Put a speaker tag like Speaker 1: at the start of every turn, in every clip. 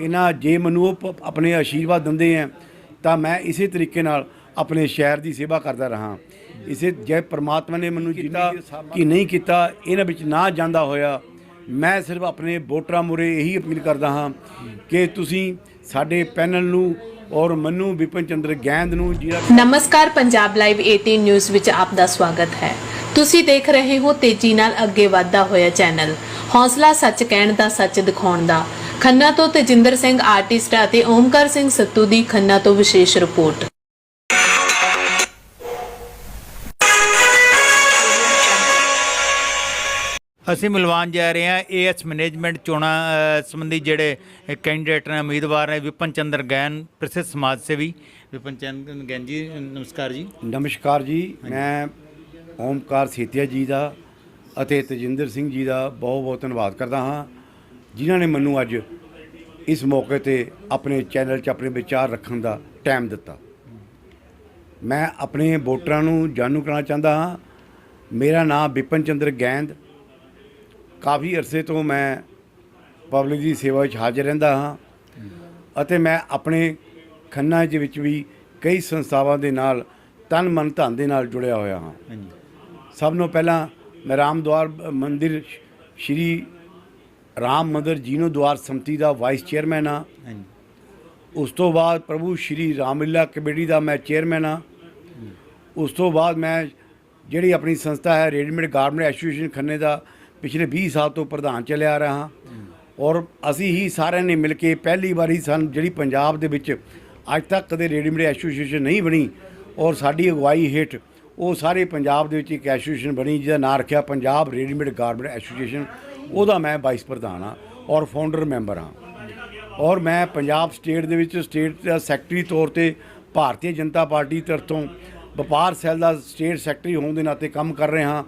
Speaker 1: ਇਹਨਾਂ ਜੇ ਮੈਨੂੰ ਉਹ ਆਪਣੇ ਆਸ਼ੀਰਵਾਦ ਦਿੰਦੇ ਆ ਤਾਂ ਮੈਂ ਇਸੇ ਤਰੀਕੇ ਨਾਲ ਆਪਣੇ ਸ਼ਹਿਰ ਦੀ ਸੇਵਾ ਕਰਦਾ ਰਹਾ। ਇਸੇ ਜੇ ਪ੍ਰਮਾਤਮਾ ਨੇ ਮੈਨੂੰ ਕੀਤਾ। ਕਿ ਨਹੀਂ ਕੀਤਾ ਇਹਨਾਂ ਵਿੱਚ ਨਾ ਜਾਂਦਾ ਹੋਇਆ ਮੈਂ ਸਿਰਫ ਆਪਣੇ ਵੋਟਰਾਂ ਮੁਰੇ ਇਹੀ ਅਪੀਲ ਕਰਦਾ ਹਾਂ ਕਿ ਤੁਸੀਂ ਸਾਡੇ ਪੈਨਲ ਨੂੰ ਔਰ ਮੈਨੂੰ ਵਿਪਨ ਚੰਦਰ ਗੈਂਦ ਨੂੰ ਜਿਹੜਾ
Speaker 2: ਨਮਸਕਾਰ ਪੰਜਾਬ ਲਾਈਵ 18 ਨਿਊਜ਼ ਵਿੱਚ ਆਪ ਦਾ ਸਵਾਗਤ ਹੈ। ਤੁਸੀਂ ਦੇਖ ਰਹੇ ਹੋ ਤੇਜ਼ੀ ਨਾਲ ਅੱਗੇ ਵਧਦਾ ਹੋਇਆ ਚੈਨਲ। ਹੌਸਲਾ ਸੱਚ ਕਹਿਣ ਦਾ ਸੱਚ ਦਿਖਾਉਣ ਦਾ। ਖੰਨਾ ਤੋਂ ਤੇਜਿੰਦਰ ਸਿੰਘ ਆਰਟਿਸਟ ਅਤੇ ਓਮਕਾਰ ਸਿੰਘ ਸੱਤੂ ਦੀ ਖੰਨਾ ਤੋਂ ਵਿਸ਼ੇਸ਼ ਰਿਪੋਰਟ।
Speaker 3: ਅਸੀਂ ਮਿਲਵਾਨ ਜਾ ਰਹੇ ਹਾਂ ਏਐਸ ਮੈਨੇਜਮੈਂਟ ਚੋਣਾਂ ਸੰਬੰਧੀ ਜਿਹੜੇ ਕੈਂਡੀਡੇਟ ਨੇ ਉਮੀਦਵਾਰ ਨੇ ਵਿਪਨ ਚੰਦਰ ਗੈਨ ਪ੍ਰਸਿੱਧ ਸਮਾਜ ਸੇਵੀ ਵਿਪਨ ਚੰਦਰ ਗੈਨ ਜੀ ਨਮਸਕਾਰ ਜੀ।
Speaker 1: ਨਮਸਕਾਰ ਜੀ ਮੈਂ ਓਮਕਾਰ ਸੇਤੀਆ ਜੀ ਦਾ ਅਤੇ ਤਜਿੰਦਰ ਸਿੰਘ ਜੀ ਦਾ ਬਹੁਤ ਬਹੁਤ ਧੰਨਵਾਦ ਕਰਦਾ ਹਾਂ। ਜਿਨ੍ਹਾਂ ਨੇ ਮੈਨੂੰ ਅੱਜ ਇਸ ਮੌਕੇ ਤੇ ਆਪਣੇ ਚੈਨਲ 'ਚ ਆਪਣੇ ਵਿਚਾਰ ਰੱਖਣ ਦਾ ਟਾਈਮ ਦਿੱਤਾ। ਮੈਂ ਆਪਣੇ ਵੋਟਰਾਂ ਨੂੰ ਜਾਣੂ ਕਰਾਉਣਾ ਚਾਹੁੰਦਾ ਹਾਂ। ਮੇਰਾ ਨਾਮ ਵਿਪਨ ਚੰਦਰ ਗੈਂਦ। ਕਾਫੀ ਅਰਸੇ ਤੋਂ ਮੈਂ ਪਬਲਿਕ ਦੀ ਸੇਵਾ ਵਿੱਚ ਹਾਜ਼ਰ ਰਹਿੰਦਾ ਹਾਂ ਅਤੇ ਮੈਂ ਆਪਣੇ ਖੰਨਾ ਦੇ ਵਿੱਚ ਵੀ ਕਈ ਸੰਸਥਾਵਾਂ ਦੇ ਨਾਲ ਤਨ ਮਨ ਧਨ ਦੇ ਨਾਲ ਜੁੜਿਆ ਹੋਇਆ ਹਾਂ। ਸਭ ਨੂੰ ਪਹਿਲਾਂ ਮੈਂ ਰਾਮਦੁਆਰ ਮੰਦਿਰ ਸ਼੍ਰੀ ਰਾਮ ਮੰਦਿਰ ਜੀਨੋ ਦੁਆਰ ਸਮਤੀ ਦਾ ਵਾਈਸ ਚੇਅਰਮੈਨ
Speaker 3: ਹਾਂਜੀ।
Speaker 1: ਉਸ ਤੋਂ ਬਾਅਦ ਪ੍ਰਭੂ ਸ਼੍ਰੀ ਰਾਮਲੀਲਾ ਕਮੇਟੀ ਦਾ ਮੈਂ ਚੇਅਰਮੈਨ ਹਾਂ ਉਸ ਤੋਂ ਬਾਅਦ ਮੈਂ ਜਿਹੜੀ ਆਪਣੀ ਸੰਸਥਾ ਹੈ ਰੈਡੀਮੇਡ ਗਾਰਮੈਂਟ ਐਸੋਸੀਏਸ਼ਨ ਖੰਨੇ ਦਾ ਪਿਛਲੇ 20 ਸਾਲ ਤੋਂ ਪ੍ਰਧਾਨ ਚੱਲਿਆ ਆ ਰਿਹਾ ਹਾਂ। ਔਰ ਅਸੀਂ ਹੀ ਸਾਰਿਆਂ ਨੇ ਮਿਲ ਕੇ ਪਹਿਲੀ ਵਾਰੀ ਸਨ ਜਿਹੜੀ ਪੰਜਾਬ ਦੇ ਵਿੱਚ ਅੱਜ ਤੱਕ ਕਦੇ ਰੈਡੀਮੇਡ ਐਸੋਸੀਏਸ਼ਨ ਨਹੀਂ ਬਣੀ ਔਰ ਸਾਡੀ ਅਗਵਾਈ ਹੇਠ ਉਹ ਸਾਰੇ ਪੰਜਾਬ ਦੇ ਵਿੱਚ ਇੱਕ ਐਸੋਸੀਏਸ਼ਨ ਬਣੀ ਜਿਹਦਾ ਨਾਂ ਰੱਖਿਆ ਪੰਜਾਬ ਰੈਡੀਮੇਡ ਗਾਰਮੈਂਟ ਐਸੋਸੀਏਸ਼ਨ ਉਹਦਾ ਮੈਂ ਵਾਈਸ ਪ੍ਰਧਾਨ ਹਾਂ ਔਰ ਫਾਊਂਡਰ ਮੈਂਬਰ ਹਾਂ। ਔਰ ਮੈਂ ਪੰਜਾਬ ਸਟੇਟ ਦੇ ਵਿੱਚ ਸਟੇਟ ਦਾ ਸੈਕਟਰੀ ਤੌਰ ਤੇ ਭਾਰਤੀ ਜਨਤਾ ਪਾਰਟੀ ਤਰਫੋਂ ਵਪਾਰ ਸੈੱਲ ਦਾ ਸਟੇਟ ਸੈਕਟਰੀ ਹੋਣ ਦੇ ਨਾਤੇ ਕੰਮ ਕਰ ਰਿਹਾ ਹਾਂ।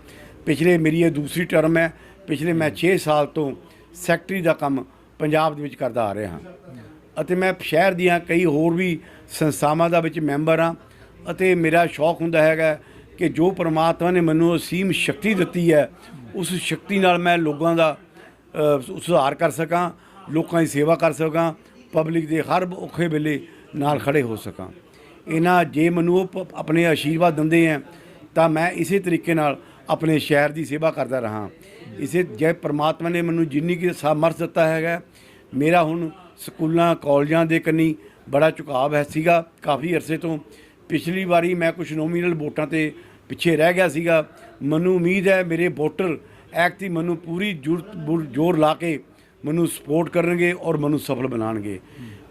Speaker 1: ਪਿਛਲੇ ਮੇਰੀ ਇਹ ਦੂਸਰੀ ਟਰਮ ਹੈ। ਪਿਛਲੇ ਮੈਂ 6 ਸਾਲ ਤੋਂ ਸੈਕਟਰੀ ਦਾ ਕੰਮ ਪੰਜਾਬ ਦੇ ਵਿੱਚ ਕਰਦਾ ਆ ਰਿਹਾ ਹਾਂ। ਅਤੇ ਮੈਂ ਸ਼ਹਿਰ ਦੀਆਂ ਕਈ ਹੋਰ ਵੀ ਸੰਸਥਾਵਾਂ ਦਾ ਵਿੱਚ ਮੈਂਬਰ ਹਾਂ। ਅਤੇ ਮੇਰਾ ਸ਼ੌਕ ਹੁੰਦਾ ਹੈਗਾ ਕਿ ਜੋ ਪ੍ਰਮਾਤਮਾ ਨੇ ਮੈਨੂੰ ਅਸੀਮ ਸ਼ਕਤੀ ਦਿੱਤੀ ਹੈ ਉਸ ਸ਼ਕਤੀ ਨਾਲ ਮੈਂ ਲੋਕਾਂ ਦਾ ਸੁਧਾਰ ਕਰ ਸਕਾਂ, ਲੋਕਾਂ ਦੀ ਸੇਵਾ ਕਰ ਸਕਾਂ ਪਬਲਿਕ ਦੇ ਹਰ ਔਖੇ ਵੇਲੇ ਨਾਲ ਖੜੇ ਹੋ ਸਕਾਂ। ਇਹਨਾਂ ਜੇ ਮੈਨੂੰ ਉਹ ਆਪਣੇ ਆਸ਼ੀਰਵਾਦ ਦਿੰਦੇ ਆ ਤਾਂ ਮੈਂ ਇਸੇ ਤਰੀਕੇ ਨਾਲ ਆਪਣੇ ਸ਼ਹਿਰ ਦੀ ਸੇਵਾ ਕਰਦਾ ਰਹਾ। ਇਸੇ ਜੇ ਪ੍ਰਮਾਤਮਾ ਨੇ ਮੈਨੂੰ ਜਿੰਨੀ ਕਿ ਸਮਰਥ ਦਿੱਤਾ ਹੈਗਾ, ਮੇਰਾ ਹੁਣ ਸਕੂਲਾਂ, ਕਾਲਜਾਂ ਦੇ ਕੰਨੀ ਬੜਾ ਝੁਕਾਅ ਹੈ ਸੀਗਾ। ਕਾਫੀ ਅਰਸੇ ਤੋਂ ਪਿਛਲੀ ਵਾਰੀ ਮੈਂ ਕੁਝ ਨੋਮੀਨਲ ਵੋਟਾਂ ਤੇ ਪਿੱਛੇ ਰਹਿ ਗਿਆ ਸੀਗਾ। ਮੈਨੂੰ ਉਮੀਦ ਹੈ ਮੇਰੇ ਵੋਟਰ ਐਕਟ ਐਕਟੀ ਮੈਨੂੰ ਪੂਰੀ ਜ਼ੋਰ- ਜ਼ੋਰ ਲਾ ਕੇ ਮੈਨੂੰ ਸਪੋਰਟ ਕਰਨਗੇ ਔਰ ਮੈਨੂੰ ਸਫਲ ਬਣਾਉਣਗੇ।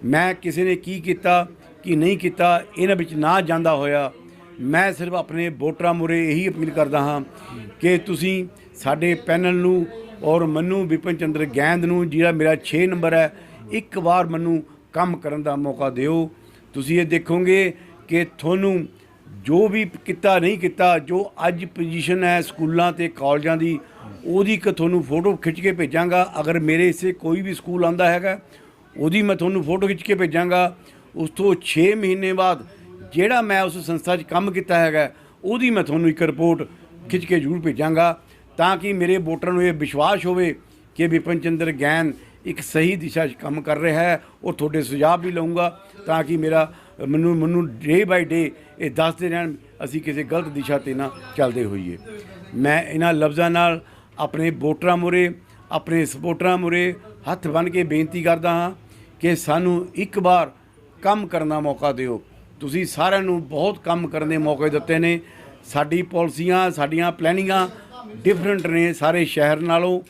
Speaker 1: ਮੈਂ ਕਿਸੇ ਨੇ ਕੀ ਕੀਤਾ, ਕੀ ਨਹੀਂ ਕੀਤਾ, ਇਹਨਾਂ ਵਿੱਚ ਨਾ ਜਾਂਦਾ ਹੋਇਆ, ਮੈਂ ਸਿਰਫ ਆਪਣੇ ਵੋਟਰਾਂ ਮੁਰੇ ਇਹੀ ਅਪੀਲ ਕਰਦਾ ਹਾਂ ਕਿ ਤੁਸੀਂ ਸਾਡੇ ਪੈਨਲ ਨੂੰ ਔਰ ਮੈਨੂੰ ਵਿਪਨ ਚੰਦਰ ਗੈਂਦ ਨੂੰ, ਜਿਹੜਾ ਮੇਰਾ 6 ਨੰਬਰ ਹੈ, ਇੱਕ ਵਾਰ ਮੈਨੂੰ ਕੰਮ ਕਰਨ ਦਾ ਮੌਕਾ ਦਿਓ। ਤੁਸੀਂ ਇਹ ਦੇਖੋਗੇ ਕਿ ਤੁਹਾਨੂੰ ਜੋ ਵੀ ਕੀਤਾ ਨਹੀਂ ਕੀਤਾ, ਜੋ ਅੱਜ ਪੋਜੀਸ਼ਨ ਹੈ ਸਕੂਲਾਂ ਤੇ ਕਾਲਜਾਂ ਦੀ, ਉਹਦੀ ਇੱਕ ਤੁਹਾਨੂੰ ਫੋਟੋ ਖਿੱਚ ਕੇ ਭੇਜਾਂਗਾ। ਅਗਰ ਮੇਰੇ ਇਸੇ ਕੋਈ ਵੀ ਸਕੂਲ ਆਂਦਾ ਹੈਗਾ, ਉਹਦੀ ਮੈਂ ਤੁਹਾਨੂੰ ਫੋਟੋ ਖਿੱਚ ਕੇ ਭੇਜਾਂਗਾ। ਉਸ ਤੋਂ 6 ਮਹੀਨੇ ਬਾਅਦ ਜਿਹੜਾ ਮੈਂ ਉਸ ਸੰਸਥਾ 'ਚ ਕੰਮ ਕੀਤਾ ਹੈਗਾ, ਉਹਦੀ ਮੈਂ ਤੁਹਾਨੂੰ ਇੱਕ ਰਿਪੋਰਟ ਖਿੱਚ ਕੇ ਜ਼ਰੂਰ ਭੇਜਾਂਗਾ ਤਾਂ ਕਿ ਮੇਰੇ ਵੋਟਰਾਂ ਨੂੰ ਇਹ ਵਿਸ਼ਵਾਸ ਹੋਵੇ ਕਿ ਵਿਪਨ ਚੰਦਰ ਗੈਨ ਇੱਕ ਸਹੀ ਦਿਸ਼ਾ 'ਚ ਕੰਮ ਕਰ ਰਿਹਾ ਹੈ। ਔਰ ਤੁਹਾਡੇ ਸੁਝਾਅ ਵੀ ਲਵਾਂਗਾ ਤਾਂ ਕਿ ਮੇਰਾ ਮੈਨੂੰ ਮੈਨੂੰ ਡੇ ਬਾਈ ਡੇ ਇਹ ਦੱਸਦੇ ਰਹਿਣ, ਅਸੀਂ ਕਿਸੇ ਗਲਤ ਦਿਸ਼ਾ ਤੇ ਨਾ ਚੱਲਦੇ ਹੋਈਏ। ਮੈਂ ਇਹਨਾਂ ਲਫ਼ਜ਼ਾਂ ਨਾਲ ਆਪਣੇ ਵੋਟਰਾਂ ਮੁਰੇ ਆਪਣੇ ਸਪੋਰਟਰਾਂ ਮੁਰੇ ਹੱਥ ਬੰਨ੍ਹ ਕੇ ਬੇਨਤੀ ਕਰਦਾ ਹਾਂ ਕਿ ਸਾਨੂੰ ਇੱਕ ਵਾਰ ਕੰਮ ਕਰਨ ਦਾ ਮੌਕਾ ਦਿਓ। ਤੁਸੀਂ ਸਾਰਿਆਂ ਨੂੰ ਬਹੁਤ ਕੰਮ ਕਰਨ ਦੇ ਮੌਕੇ ਦਿੱਤੇ ਨੇ। ਸਾਡੀ ਪਾਲਿਸੀਆਂ, ਸਾਡੀਆਂ ਪਲੈਨਿੰਗਾਂ ਡਿਫਰੈਂਟ ਨੇ ਸਾਰੇ ਸ਼ਹਿਰ ਨਾਲੋਂ।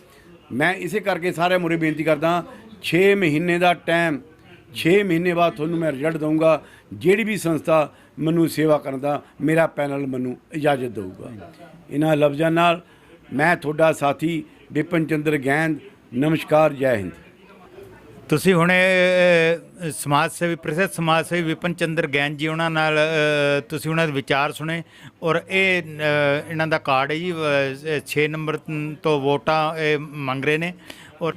Speaker 1: ਮੈਂ ਇਸੇ ਕਰਕੇ ਸਾਰਿਆਂ ਮੁਰੇ ਬੇਨਤੀ ਕਰਦਾ 6 ਮਹੀਨੇ ਦਾ ਟਾਈਮ 6 ਮਹੀਨੇ ਬਾਅਦ ਤੁਹਾਨੂੰ ਮੈਂ ਰਿਜ਼ਲਟ ਦਊਂਗਾ। ਜਿਹੜੀ ਵੀ ਸੰਸਥਾ ਮੈਨੂੰ ਸੇਵਾ ਕਰਨ ਦਾ, ਮੇਰਾ ਪੈਨਲ ਮੈਨੂੰ ਇਜਾਜ਼ਤ ਦੇਊਗਾ। ਇਹਨਾਂ ਲਫ਼ਜ਼ਾਂ ਨਾਲ ਮੈਂ ਤੁਹਾਡਾ ਸਾਥੀ ਵਿਪਨ ਚੰਦਰ ਗੈਂਦ। ਨਮਸਕਾਰ, ਜੈ ਹਿੰਦ।
Speaker 3: ਤੁਸੀਂ ਹੁਣੇ ਸਮਾਜ ਸੇਵੀ, ਪ੍ਰਸਿੱਧ ਸਮਾਜ ਸੇਵੀ ਵਿਪਨ ਚੰਦਰ ਗੈਨ ਜੀ ਉਹਨਾਂ ਨਾਲ ਤੁਸੀਂ ਉਹਨਾਂ ਦੇ ਵਿਚਾਰ ਸੁਣੇ। ਔਰ ਇਹ ਇਹਨਾਂ ਦਾ ਕਾਰਡ ਹੈ ਜੀ 6 ਨੰਬਰ ਤੋਂ ਵੋਟਾਂ ਇਹ ਮੰਗ ਰਹੇ ਨੇ। ਔਰ